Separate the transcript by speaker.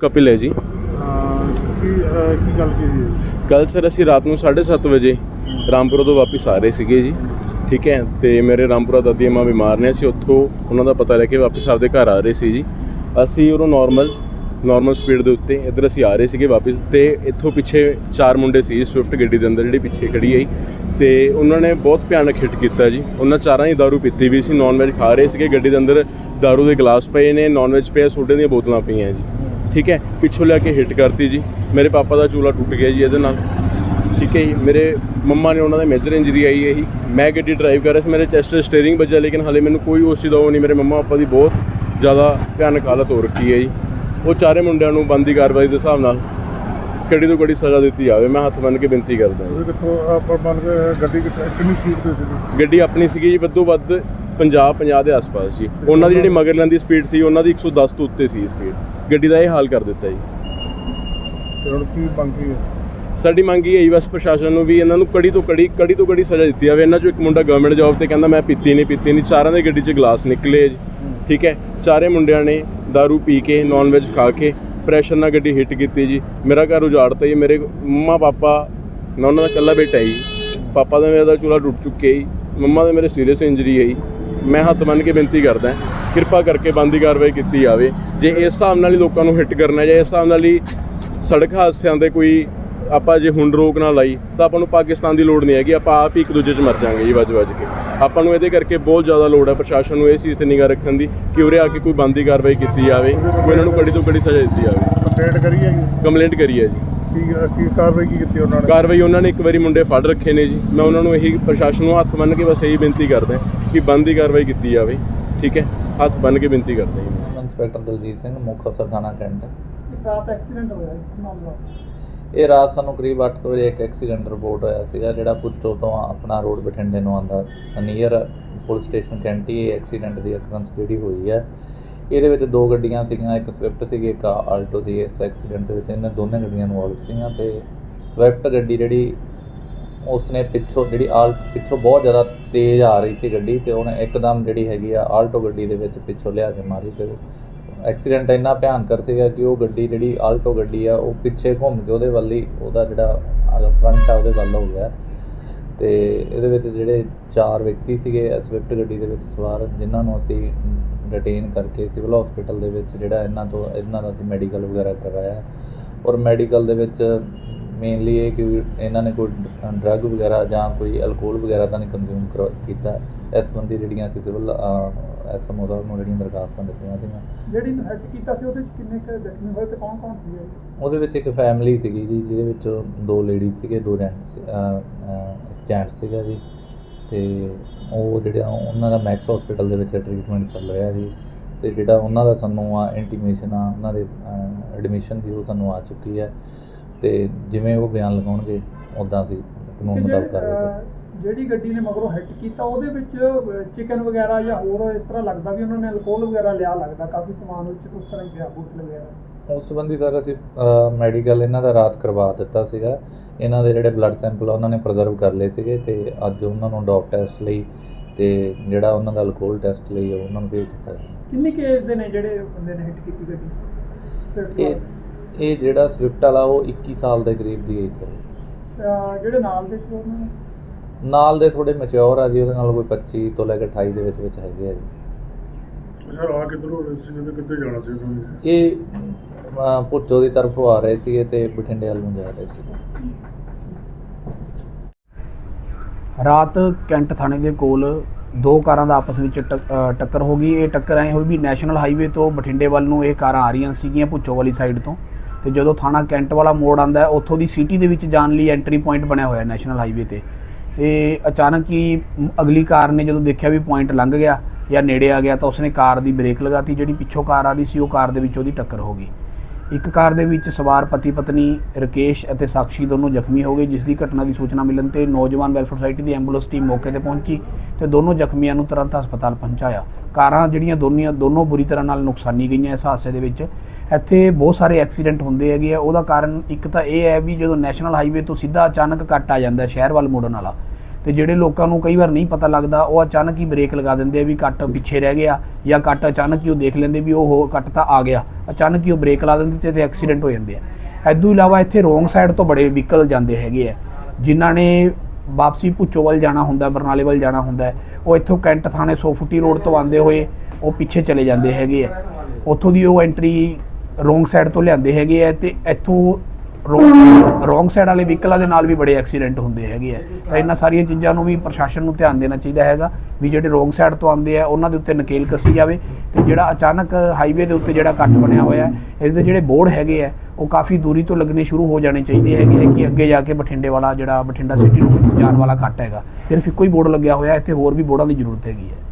Speaker 1: ਕਪਿਲ ਹੈ ਜੀ।
Speaker 2: ਕੀ ਅਹ ਕੀ ਗੱਲ ਕੀ ਹੋਈ ਹੈ?
Speaker 1: ਕੱਲ ਸਰ ਅਸੀਂ ਰਾਤ ਨੂੰ 7:30 ਵਜੇ ਰਾਮਪੁਰਾ ਤੋਂ ਵਾਪਸ ਆ ਰਹੇ ਸੀਗੇ ਜੀ। ਠੀਕ ਹੈ ਤੇ ਮੇਰੇ ਰਾਮਪੁਰਾ ਦਾਦੀ ਅੰਮਾ ਬਿਮਾਰ ਨੇ ਅਸੀਂ ਉੱਥੋਂ ਉਹਨਾਂ ਦਾ ਪਤਾ ਲੈ ਕੇ ਵਾਪਸ ਆਪਦੇ ਘਰ ਆ ਰਹੇ ਸੀ ਜੀ। ਅਸੀਂ ਉਰੋਂ ਨਾਰਮਲ ਨਾਰਮਲ ਸਪੀਡ ਦੇ ਉੱਤੇ ਇੱਧਰ ਅਸੀਂ ਆ ਰਹੇ ਸੀਗੇ ਵਾਪਸ ਤੇ ਇੱਥੋਂ ਪਿੱਛੇ ਚਾਰ ਮੁੰਡੇ ਸੀ ਸਵਿਫਟ ਗੱਡੀ ਦੇ ਅੰਦਰ ਜਿਹੜੀ ਪਿੱਛੇ ਖੜੀ ਆਈ। ਤੇ ਉਹਨਾਂ ਨੇ ਬਹੁਤ ਭਿਆਨਕ ਹਿੱਟ ਕੀਤਾ ਜੀ। ਉਹਨਾਂ ਚਾਰਾਂ ਹੀ ਦਾਰੂ ਪੀਤੀ ਵੀ ਸੀ ਨਾਨ ਵੈਜ ਖਾ ਰਹੇ ਸੀਗੇ ਗੱਡੀ ਦੇ ਅੰਦਰ ਦਾਰੂ ਦੇ ਗਲਾਸ ਪਏ ਨੇ ਨਾਨ ਵੈਜ ਪਿਆ ਸੋਡੇ ਦੀਆਂ ਬੋਤਲਾਂ ਪਈਆਂ ਜੀ। ਠੀਕ ਹੈ ਪਿੱਛੋਂ ਲਿਆ ਕੇ ਹਿੱਟ ਕਰਤੀ ਜੀ। ਮੇਰੇ ਪਾਪਾ ਦਾ ਚੂਲਾ ਟੁੱਟ ਗਿਆ ਜੀ ਇਹਦੇ ਨਾਲ। ਠੀਕ ਹੈ ਜੀ ਮੇਰੇ ਮੰਮਾ ਨੇ ਉਹਨਾਂ ਦੇ ਮੇਜਰ ਇੰਜਰੀ ਆਈ ਹੈ ਜੀ। ਮੈਂ ਗੱਡੀ ਡਰਾਈਵ ਕਰ ਰਿਹਾ ਸੀ ਮੇਰੇ ਚੈਸਟ ਸਟੀਅਰਿੰਗ ਵੱਜਾ ਲੇਕਿਨ ਹਾਲੇ ਮੈਨੂੰ ਕੋਈ ਉਸ ਚੀਜ਼ ਦਾ ਉਹ ਨਹੀਂ ਮੇਰੇ ਮੰਮਾ ਪਾਪਾ ਦੀ ਬਹੁਤ ਜ਼ਿਆਦਾ ਭਿਆਨਕ ਹਾਲਤ ਹੋ ਰੱਖੀ ਹੈ ਜੀ। ਉਹ ਚਾਰੇ ਮੁੰਡਿਆਂ ਨੂੰ ਬੰਦੀ ਕਾਰਵਾਈ ਦੇ ਹਿਸਾਬ ਨਾਲ ਕੜੀ ਤੋਂ ਕੜੀ ਸਜ਼ਾ ਦਿੱਤੀ ਜਾਵੇ ਮੈਂ ਹੱਥ ਬੰਨ੍ਹ ਕੇ ਬੇਨਤੀ ਕਰਦਾ
Speaker 2: ਉਹਦੇ ਕਿੱਥੋਂ ਆਪਾਂ ਮੰਨ ਕੇ ਗੱਡੀ ਕਿੰਨੀ ਸਪੀਡ ਤੇ ਸੀ
Speaker 1: ਗੱਡੀ ਆਪਣੀ ਸੀਗੀ ਜੀ ਵੱਧੋ ਵੱਧ 50 50 ਦੇ ਆਸ-ਪਾਸ ਜੀ। ਉਹਨਾਂ ਦੀ ਜਿਹੜੀ ਮਗਰ ਦੀ ਸਪੀਡ ਸੀ ਉਹਨਾਂ ਦੀ 110 ਤੋਂ ਉੱਤੇ ਸੀ ਸਪੀਡ ਗੱਡੀ ਦਾ ਇਹ ਹਾਲ ਕਰ ਦਿੱਤਾ ਜੀ।
Speaker 2: ਤੇ ਹੁਣ ਕੀ ਮੰਗ ਹੈ?
Speaker 1: ਸਾਡੀ ਮੰਗ ਇਹ ਹੈ ਬਸ ਪ੍ਰਸ਼ਾਸਨ ਨੂੰ ਵੀ ਇਹਨਾਂ ਨੂੰ ਕੜੀ ਤੋਂ ਕੜੀ ਕੜੀ ਤੋਂ ਕੜੀ ਸਜ਼ਾ ਦਿੱਤੀ ਜਾਵੇ। ਇਹਨਾਂ ਚੋਂ ਇੱਕ ਮੁੰਡਾ ਗਵਰਨਮੈਂਟ ਜੌਬ ਤੇ ਕਹਿੰਦਾ ਮੈਂ ਪੀਤੀ ਨਹੀਂ ਪੀਤੀ ਨਹੀਂ ਚਾਰਾਂ ਦੇ ਗੱਡੀ 'ਚ ਗਲਾਸ ਨਿਕਲੇ ਜੀ। ਠੀਕ ਹੈ? ਚਾਰੇ ਮੁੰਡਿਆਂ ਨੇ दारू ਪੀ ਕੇ ਨਾਨ ਵੈਜ ਖਾ ਕੇ ਪ੍ਰੈਸ਼ਰ ਨਾਲ ਗੱਡੀ ਹਿੱਟ ਕੀਤੀ ਜੀ। ਮੇਰਾ ਘਰ ਉਜਾੜਤਾ ਜੀ। ਮੇਰੇ ਮੰਮਾ ਪਾਪਾ ਮੈਂ ਉਹਨਾਂ ਦਾ ਇਕੱਲਾ ਬੇਟਾ ਜੀ। ਪਾਪਾ ਦਾ ਮੇਰਾ ਦਾ ਚੂਲਾ ਟੁੱਟ ਚੁੱਕਿਆ ਜੀ। ਮੰਮਾ ਦੇ ਮੇਰੇ ਸੀਰੀਅਸ ਇੰਜਰੀ ਹੈ ਜੀ। ਮੈਂ ਹੱਥ ਬੰਨ੍ਹ ਕੇ ਬੇਨਤੀ ਕਰਦਾ ਕਿਰਪਾ ਕਰਕੇ ਬੰਦੀ ਕਾਰਵਾਈ ਕੀਤੀ ਜਾਵੇ। ਜੇ ਇਸ ਹਿਸਾਬ ਨਾਲ ਹੀ ਲੋਕਾਂ ਨੂੰ ਹਿੱਟ ਕਰਨਾ ਜਾਂ ਇਸ ਹਿਸਾਬ ਨਾਲ ਹੀ ਸੜਕ ਹਾਦਸਿਆਂ ਦੇ ਕੋਈ ਆਪਾਂ ਜੇ ਹੁਣ ਰੋਕ ਨਾ ਲਾਈ ਤਾਂ ਆਪਾਂ ਨੂੰ ਪਾਕਿਸਤਾਨ ਦੀ ਲੋੜ ਨਹੀਂ ਹੈਗੀ ਆਪਾਂ ਆਪ ਹੀ ਇੱਕ ਦੂਜੇ 'ਚ ਮਰ ਜਾਾਂਗੇ ਜੀ ਵੱਜ ਵੱਜ ਕੇ। ਆਪਾਂ ਨੂੰ ਇਹਦੇ ਕਰਕੇ ਬਹੁਤ ਜ਼ਿਆਦਾ ਲੋੜ ਹੈ ਪ੍ਰਸ਼ਾਸਨ ਨੂੰ ਇਸ ਚੀਜ਼ ਤੇ ਨਿਗਾਹ ਰੱਖਣ ਦੀ ਕਿ ਉਰੇ ਆ ਕੇ ਕੋਈ ਬੰਦੀ ਕਾਰਵਾਈ ਕੀਤੀ ਜਾਵੇ ਕੋਈ ਇਹਨਾਂ ਨੂੰ ਕੜੀ ਤੋਂ ਕੜੀ ਸਜ਼ਾ ਦਿੱਤੀ ਜਾਵੇ।
Speaker 2: ਕੰਪਲੇਂਟ ਕਰੀ ਹੈ ਜੀ?
Speaker 1: ਕੰਪਲੇਂਟ ਕਰੀ ਹੈ ਜੀ।
Speaker 2: ਕੀ ਕੀ ਕਾਰਵਾਈ ਕੀ ਕੀਤੀ ਉਹਨਾਂ ਨੇ?
Speaker 1: ਕਾਰਵਾਈ ਉਹਨਾਂ ਨੇ ਇੱਕ ਵਾਰੀ ਮੁੰਡੇ ਫੜ ਰੱਖੇ ਨੇ ਜੀ। ਮੈਂ ਉਹਨਾਂ ਨੂੰ ਇਹੀ ਪ੍ਰਸ਼ਾਸਨ ਨੂੰ ਹੱਥ ਬੰਨ੍ਹ ਕੇ ਬਸ ਇਹੀ ਬੇਨਤੀ ਕਰਦਾ ਕਿ ਬੰਦੀ ਕਾਰਵਾਈ ਕੀਤੀ ਜਾਵੇ ਠੀਕ ਹੈ? ਹੱਥ ਬੰਨ੍ਹ ਕੇ ਬੇਨਤੀ ਕਰਦਾ ਜੀ
Speaker 3: ਇੰਸਪੈਕਟਰ ਦਲਜੀਤ ਸਿੰਘ ਮੁੱਖ ਅਫਸਰ ਥਾਣਾ ਕੈਂਟ।
Speaker 4: ਰਾਤ ਐਕਸੀਡੈਂਟ ਹੋਇਆ ਇਸ ਮਾਮਲਾ।
Speaker 3: ਇਹ ਰਾਤ ਸਾਨੂੰ ਕਰੀਬ 8 ਵਜੇ ਇੱਕ ਐਕਸੀਡੈਂਟ ਰਿਪੋਰਟ ਹੋਇਆ ਸੀਗਾ ਜਿਹੜਾ ਪੁੱਚੋ ਤੋਂ ਆਪਣਾ ਰੋਡ ਬਠਿੰਡੇ ਨੂੰ ਆਂਦਾ ਨੀਅਰ ਪੁਲਿਸ ਸਟੇਸ਼ਨ ਕੈਂਟੀ ਐਕਸੀਡੈਂਟ ਦੀ ਅਕਰੰਸ ਜਿਹੜੀ ਹੋਈ ਹੈ। ਇਹਦੇ ਵਿੱਚ ਦੋ ਗੱਡੀਆਂ ਸੀਗੀਆਂ, ਇੱਕ ਸਵਿਫਟ ਸੀਗੀ, ਇੱਕ ਆਲਟੋ ਸੀ, ਇਸ ਐਕਸੀਡੈਂਟ ਦੇ ਵਿੱਚ ਇਹਨਾਂ ਦੋਨੇ ਗੱਡੀਆਂ ਇਨਵੋਲਵ ਸੀਗੀਆਂ ਤੇ ਸਵਿਫਟ ਗੱਡੀ ਜਿਹੜੀ ਉਸਨੇ ਪਿੱਛੋਂ, ਜਿਹੜੀ ਆਲ, ਪਿੱਛੋਂ ਬਹੁਤ ਜ਼ਿਆਦਾ ਤੇਜ਼ ਆ ਰਹੀ ਸੀ ਗੱਡੀ ਤੇ ਉਹਨੇ ਇੱਕਦਮ ਜਿਹੜੀ ਹੈਗੀ ਆ ਆਲਟੋ ਗੱਡੀ ਦੇ ਵਿੱਚ ਪਿੱਛੋਂ ਲਿਆ ਕੇ ਮਾਰੀ ਤੇ ਐਕਸੀਡੈਂਟ ਇੰਨਾ ਭਿਆਨਕ ਸੀਗਾ ਕਿ ਉਹ ਗੱਡੀ ਜਿਹੜੀ ਆਲਟੋ ਗੱਡੀ ਆ, ਉਹ ਪਿੱਛੇ ਘੁੰਮ ਕੇ ਉਹਦੇ ਵੱਲ ਹੀ ਉਹਦਾ ਜਿਹੜਾ ਫਰੰਟ ਆ ਉਹਦੇ ਵੱਲ ਹੋ ਗਿਆ। ਤੇ ਇਹਦੇ ਵਿੱਚ ਜਿਹੜੇ ਚਾਰ ਵਿਅਕਤੀ ਸੀਗੇ ਸਵਿਫਟ ਗੱਡੀ ਦੇ ਵਿੱਚ ਸਵਾਰ, ਜਿਨ੍ਹਾਂ ਨੂੰ ਅਸੀਂ ਡਿਟੇਨ ਕਰਕੇ ਸਿਵਲ ਹਸਪੀਟਲ ਦੇ ਵਿੱਚ ਜਿਹੜਾ ਇਹਨਾਂ ਤੋਂ ਇਹਨਾਂ ਦਾ ਅਸੀਂ ਮੈਡੀਕਲ ਵਗੈਰਾ ਕਰਵਾਇਆ। ਔਰ ਮੈਡੀਕਲ ਦੇ ਵਿੱਚ ਮੇਨਲੀ ਇਹ ਕਿ ਇਹਨਾਂ ਨੇ ਕੋਈ ਡਰੱਗ ਵਗੈਰਾ ਜਾਂ ਕੋਈ ਅਲਕੋਹਲ ਵਗੈਰਾ ਤਾਂ ਨਹੀਂ ਕੰਜ਼ਿਊਮ ਕੀਤਾ। ਇਸ ਸੰਬੰਧੀ ਜਿਹੜੀਆਂ ਅਸੀਂ ਸਿਵਲ ਐਸਐਮਓ ਸਾਹਿਬ ਨੂੰ ਜਿਹੜੀਆਂ ਦਰਖਾਸਤਾਂ ਦਿੱਤੀਆਂ ਸੀਗੀਆਂ।
Speaker 4: ਜਿਹੜੀ ਹਿੱਟ ਕੀਤਾ ਸੀ ਉਹਦੇ ਵਿੱਚ ਕਿੰਨੇ ਕੁ ਜ਼ਖਮੀ ਹੋਏ ਤੇ ਕੌਣ ਕੌਣ ਸੀ
Speaker 3: ਉਹਦੇ ਵਿੱਚ ਇੱਕ ਫੈਮਿਲੀ ਸੀਗੀ ਜੀ ਜਿਹਦੇ ਵਿੱਚ ਦੋ ਲੇਡੀਜ਼ ਸੀਗੇ ਦੋ ਜੈਂਟਸ ਇੱਕ ਜੈਂਟਸ ਸੀਗਾ ਜੀ। ਤੇ ਉਹ ਜਿਹੜਾ ਉਹਨਾਂ ਦਾ ਮੈਕਸ ਹਸਪੀਟਲ ਦੇ ਵਿੱਚ ਟ੍ਰੀਟਮੈਂਟ ਚੱਲ ਰਿਹਾ ਜੀ ਤੇ ਜਿਹੜਾ ਉਹਨਾਂ ਦਾ ਸਾਨੂੰ ਆ ਇੰਟੀਮੇਸ਼ਨ ਆ ਉਹਨਾਂ ਦੇ ਐਡਮਿਸ਼ਨ ਦੀ ਉਹ ਸਾਨੂੰ ਆ ਚੁੱਕੀ ਹੈ ਤੇ ਜਿਵੇਂ ਉਹ ਬਿਆਨ ਲਗਾਉਣਗੇ ਉਦਾਂ ਅਸੀਂ ਕਾਨੂੰਨ ਮੁਤਾਬਕ ਕਾਰਵਾਈ
Speaker 4: ਜਿਹੜੀ ਗੱਡੀ ਨੇ ਮਗਰੋਂ ਹਿੱਟ ਕੀਤਾ ਉਹਦੇ ਵਿੱਚ ਚਿਕਨ ਵਗੈਰਾ ਜਾਂ ਹੋਰ ਇਸ ਤਰ੍ਹਾਂ ਲੱਗਦਾ ਵੀ ਉਹਨਾਂ ਨੇ ਅਲਕੋਹਲ ਵਗੈਰਾ ਲਿਆ ਲੱਗਦਾ ਕਾਫੀ ਸਮਾਨ ਵਿੱਚ ਉਸ ਤਰ੍ਹਾਂ ਹੀ ਪਿਆ ਬੋਤਲ ਵਗੈਰਾ।
Speaker 3: ਉਸ ਸੰਬੰਧੀ ਸਰ ਅਸੀਂ ਮੈਡੀਕਲ ਇਹਨਾਂ ਦਾ ਰਾਤ ਕਰਵਾ ਦਿੱਤਾ ਸੀਗਾ। ਇਹਨਾਂ ਦੇ ਜਿਹੜੇ ਬਲੱਡ ਸੈਂਪਲ ਆ ਉਹਨਾਂ ਨੇ ਪ੍ਰੀਜ਼ਰਵ ਕਰ ਲਏ ਸੀਗੇ ਤੇ ਅੱਜ ਉਹਨਾਂ ਨੂੰ ਡੋਪ ਟੈਸਟ ਲਈ ਤੇ ਜਿਹੜਾ ਉਹਨਾਂ ਦਾ ਅਲਕੋਹਲ ਟੈਸਟ ਲਈ ਉਹ ਉਹਨਾਂ ਨੂੰ ਭੇਜ ਦਿੱਤਾ
Speaker 4: ਕਿੰਨੀ ਕੇਸ ਦੇ ਨੇ ਜਿਹੜੇ ਬੰਦੇ ਨੇ ਹਿੱਟ ਕੀਤੀ ਗੱਡੀ?
Speaker 3: ਇਹ ਜਿਹੜਾ ਸਵਿਫਟ ਵਾਲਾ ਉਹ 21 ਸਾਲ ਦੇ ਕਰੀਬ ਦੀ ਏਜ ਹੈ।
Speaker 4: ਜਿਹੜੇ ਨਾਲ ਦੇ ਸੀ ਉਹਨਾਂ ਨੇ
Speaker 3: ਨਾਲ ਦੇ ਥੋੜੇ ਮੈਚੁਰ ਆ ਜੀ ਉਹਦੇ ਨਾਲ ਕੋਈ 25 ਤੋਂ ਲੈ ਕੇ 28 ਦੇ ਵਿੱਚ ਵਿੱਚ ਹੈਗੇ ਆ ਜੀ।
Speaker 2: ਸਰ ਆ ਕਿੱਧਰੋਂ ਰਹੇ ਸੀ ਕਿੱਥੇ ਜਾਣਾ ਸੀ
Speaker 3: ਇਹ ਭੁੱਚੋ ਦੀ ਤਰਫੋਂ ਆ ਰਹੇ ਸੀਗੇ ਤੇ ਬਠਿੰਡੇ ਵੱਲ ਨੂੰ ਜਾ ਰਹੇ ਸੀਗੇ।
Speaker 5: ਰਾਤ ਕੈਂਟ ਥਾਣੇ ਦੇ ਕੋਲ ਦੋ ਕਾਰਾਂ ਦਾ ਆਪਸ ਵਿੱਚ ਟੱਕ- ਅ, ਟੱਕਰ ਹੋ ਗਈ। ਇਹ ਟੱਕਰ ਐ ਹੋਈ ਵੀ ਨੈਸ਼ਨਲ ਹਾਈਵੇ ਤੋਂ ਬਠਿੰਡੇ ਵੱਲ ਨੂੰ ਇਹ ਕਾਰਾਂ ਆ ਰਹੀਆਂ ਸੀਗੀਆਂ ਭੁੱਚੋ ਵਾਲੀ ਸਾਈਡ ਤੋਂ। ਤੇ ਜਦੋਂ ਥਾਣਾ ਕੈਂਟ ਵਾਲਾ ਮੋੜ ਆਂਦਾ ਹੈ ਉੱਥੋਂ ਦੀ ਸਿਟੀ ਦੇ ਵਿੱਚ ਜਾਣ ਲਈ ਐਂਟਰੀ ਪੁਆਇੰਟ ਬਣਿਆ ਹੋਇਆ ਨੈਸ਼ਨਲ ਹਾਈਵੇ ਤੇ। ਤੇ ਅਚਾਨਕ ਹੀ ਮ- ਅਗਲੀ ਕਾਰ ਨੇ ਜਦੋਂ ਦੇਖਿਆ ਵੀ ਪੁਆਇੰਟ ਲੰਘ ਗਿਆ ਜਾਂ ਨੇੜੇ ਆ ਗਿਆ ਤਾਂ ਉਸਨੇ ਕਾਰ ਦੀ ਬ੍ਰੇਕ ਲਗਾਤੀ। ਜਿਹੜੀ ਪਿੱਛੋਂ ਕਾਰ ਆ ਰਹੀ ਸੀ ਉਹ ਕਾਰ ਦੇ ਵਿੱਚ ਉਹਦੀ ਟੱਕਰ ਹੋ ਗਈ। ਇੱਕ ਕਾਰ ਦੇ ਵਿੱਚ ਸਵਾਰ ਪਤੀ ਪਤਨੀ ਰਕੇਸ਼ ਅਤੇ ਸਾਕਸ਼ੀ ਦੋਨੋਂ ਜ਼ਖਮੀ ਹੋ ਗਏ, ਜਿਸ ਦੀ ਘਟਨਾ ਦੀ ਸੂਚਨਾ ਮਿਲਣ ਤੇ ਨੌਜਵਾਨ ਵੈਲਫੇਅਰ ਸੁਸਾਇਟੀ ਦੀ ਐਂਬੂਲੈਂਸ ਟੀਮ ਮੌਕੇ ਤੇ ਪਹੁੰਚੀ ਤੇ ਦੋਨੋਂ ਜ਼ਖਮੀਆਂ ਨੂੰ ਤੁਰੰਤ ਹਸਪਤਾਲ ਪਹੁੰਚਾਇਆ। ਕਾਰਾਂ ਜਿਹੜੀਆਂ ਦੋਨੀਆਂ, ਦੋਨੋਂ ਬੁਰੀ ਤਰ੍ਹਾਂ ਨਾਲ ਨੁਕਸਾਨੀ ਗਈਆਂ ਇਸ ਹਾਦਸੇ ਦੇ ਵਿੱਚ। ਇੱਥੇ ਬਹੁਤ ਸਾਰੇ ਐਕਸੀਡੈਂਟ ਹੁੰਦੇ ਹੈਗੇ ਆ। ਉਹਦਾ ਕਾਰਨ ਇੱਕ ਤਾਂ ਇਹ ਹੈ ਵੀ ਜਦੋਂ ਨੈਸ਼ਨਲ ਹਾਈਵੇ ਤੋਂ ਸਿੱਧਾ ਅਚਾਨਕ ਕੱਟ ਆ ਜਾਂਦਾ ਸ਼ਹਿਰ ਵੱਲ ਮੁੜਨ ਵਾਲਾ ਤੇ ਜਿਹੜੇ ਲੋਕਾਂ ਨੂੰ ਕਈ ਵਾਰ ਨਹੀਂ ਪਤਾ ਲੱਗਦਾ, ਉਹ ਅਚਾਨਕ ਹੀ ਬ੍ਰੇਕ ਲਗਾ ਦਿੰਦੇ ਆ ਵੀ ਕੱਟ ਪਿੱਛੇ ਰਹਿ ਗਿਆ ਜਾਂ ਕੱਟ ਅਚਾਨਕ ਹੀ ਉਹ ਦੇਖ ਲੈਂਦੇ ਵੀ ਉਹ ਹੋ- ਕੱਟ ਤਾਂ ਆ ਗਿਆ। ਅਚਾਨਕ ਹੀ ਉਹ ਬ੍ਰੇਕ ਲਾ ਦਿੰਦੇ ਤੇ ਐਕਸੀਡੈਂਟ ਹੋ ਜਾਂਦੇ ਆ। ਐਦੋਂ ਇਲਾਵਾ ਇੱਥੇ ਰੋਂਗ ਸਾਈਡ ਤੋਂ ਬੜੇ ਵਹੀਕਲ ਜਾਂਦੇ ਹੈਗੇ ਆ, ਜਿਨ੍ਹਾਂ ਨੇ ਵਾਪਸੀ ਭੁੱਚੋ ਵੱਲ ਜਾਣਾ ਹੁੰਦਾ, ਬਰਨਾਲੇ ਵੱਲ ਜਾਣਾ ਹੁੰਦਾ ਉਹ ਇੱਥੋਂ ਕੈਂਟ ਥਾਣੇ 100 ਫੁੱਟੀ ਰੋਡ ਤੋਂ ਆਉਂਦੇ ਹੋਏ ਉਹ ਪਿੱਛੇ ਚਲੇ ਜਾਂਦੇ ਹੈਗੇ ਆ। ਉੱਥੋਂ ਦੀ ਉਹ ਐਂਟਰੀ ਰੋਂਗ ਸਾਈਡ ਤੋਂ ਲਿਆਂਦੇ ਹੈਗੇ ਆ ਤੇ ਇੱਥੋਂ ਰੋਂਗ ਸਾਈਡ ਵਾਲੇ ਵਹੀਕਲਾਂ ਦੇ ਨਾਲ ਵੀ ਬੜੇ ਐਕਸੀਡੈਂਟ ਹੁੰਦੇ ਹੈਗੇ ਆ। ਤਾਂ ਇਹਨਾਂ ਸਾਰੀਆਂ ਚੀਜ਼ਾਂ ਨੂੰ ਵੀ ਪ੍ਰਸ਼ਾਸਨ ਨੂੰ ਧਿਆਨ ਦੇਣਾ ਚਾਹੀਦਾ ਹੈਗਾ ਵੀ ਜਿਹੜੇ ਰੋਂਗ ਸਾਈਡ ਤੋਂ ਆਉਂਦੇ ਆ, ਉਹਨਾਂ ਦੇ ਉੱਤੇ ਨਕੇਲ ਕੱਸੀ ਜਾਵੇ ਤੇ ਜਿਹੜਾ ਅਚਾਨਕ ਹਾਈਵੇ ਦੇ ਉੱਤੇ ਜਿਹੜਾ ਕੱਟ ਬਣਿਆ ਹੋਇਆ ਹੈ, ਇਸ ਦੇ ਜਿਹੜੇ ਬੋਰਡ ਹੈਗੇ ਆ, ਉਹ ਕਾਫੀ ਦੂਰੀ ਤੋਂ ਲੱਗਣੇ ਸ਼ੁਰੂ ਹੋ ਜਾਣੇ ਚਾਹੀਦੇ ਹੈਗੇ ਆ ਕਿ ਅੱਗੇ ਜਾ ਕੇ ਬਠਿੰਡੇ ਵਾਲਾ ਜਿਹੜਾ ਬਠਿੰਡਾ ਸਿਟੀ ਨੂੰ ਜਾਣ ਵਾਲਾ ਕੱਟ ਹੈਗਾ। ਸਿਰਫ ਇੱਕੋ ਹੀ ਬੋਰਡ ਲੱਗਿਆ ਹੋਇਆ, ਇੱਥੇ ਹੋਰ ਵੀ ਬੋਰਡਾਂ ਦੀ ਜ਼ਰੂਰਤ ਹੈਗੀ ਹੈ।